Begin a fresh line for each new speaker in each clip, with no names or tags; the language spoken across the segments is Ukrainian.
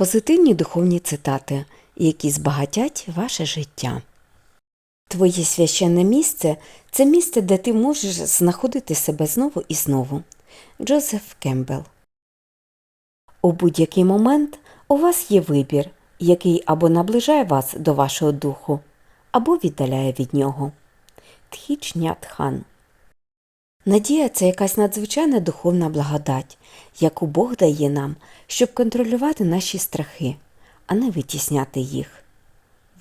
Позитивні духовні цитати, які збагатять ваше життя. Твоє священне місце це місце, де ти можеш знаходити себе знову і знову. Джозеф Кембл. У будь-який момент у вас є вибір, який або наближає вас до вашого духу, або віддаляє від нього. Тхіч Нят Хан. Надія це якась надзвичайна духовна благодать, яку Бог дає нам, щоб контролювати наші страхи, а не витісняти їх.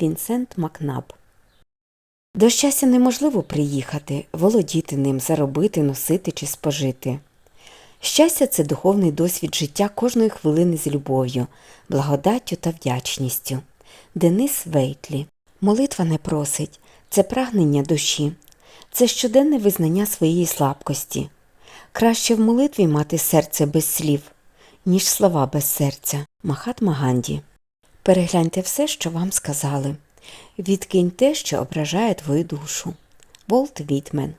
Вінсент Макнаб. До щастя неможливо приїхати, володіти ним, заробити, носити чи спожити. Щастя це духовний досвід життя кожної хвилини з любов'ю, благодаттю та вдячністю. Денис Вейтлі. Молитва не просить, це прагнення душі, це щоденне визнання своєї слабкості. Краще в молитві мати серце без слів, ніж слова без серця. Махатма Ганді. Перегляньте все, що вам сказали. Відкинь те, що ображає твою душу. Волт Вітмен.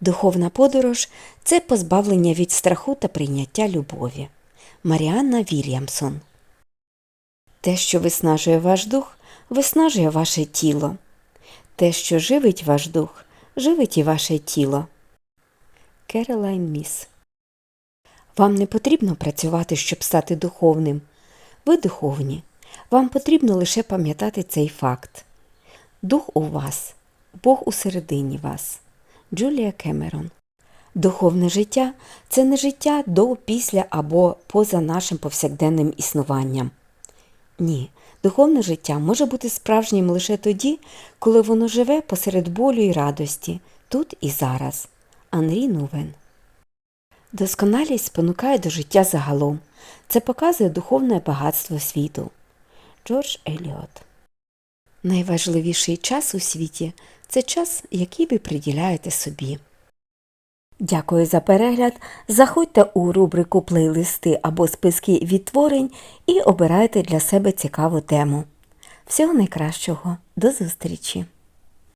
Духовна подорож це позбавлення від страху та прийняття любові. Маріанна Вільямсон. Те, що виснажує ваш дух, виснажує ваше тіло. Те, що живить ваш дух, живить і ваше тіло. Керолайн Міс. Вам не потрібно працювати, щоб стати духовним. Ви духовні. Вам потрібно лише пам'ятати цей факт. Дух у вас, Бог усередині вас. Джулія Кемерон. Духовне життя це не життя до, після або поза нашим повсякденним існуванням. Ні, духовне життя може бути справжнім лише тоді, коли воно живе посеред болю і радості, тут і зараз. Анрі Нувен. Досконалість спонукає до життя загалом. Це показує духовне багатство світу. Джордж Еліот. Найважливіший час у світі це час, який ви приділяєте собі. Дякую за перегляд. Заходьте у рубрику плейлисти або списки відтворень і обирайте для себе цікаву тему. Всього найкращого. До зустрічі!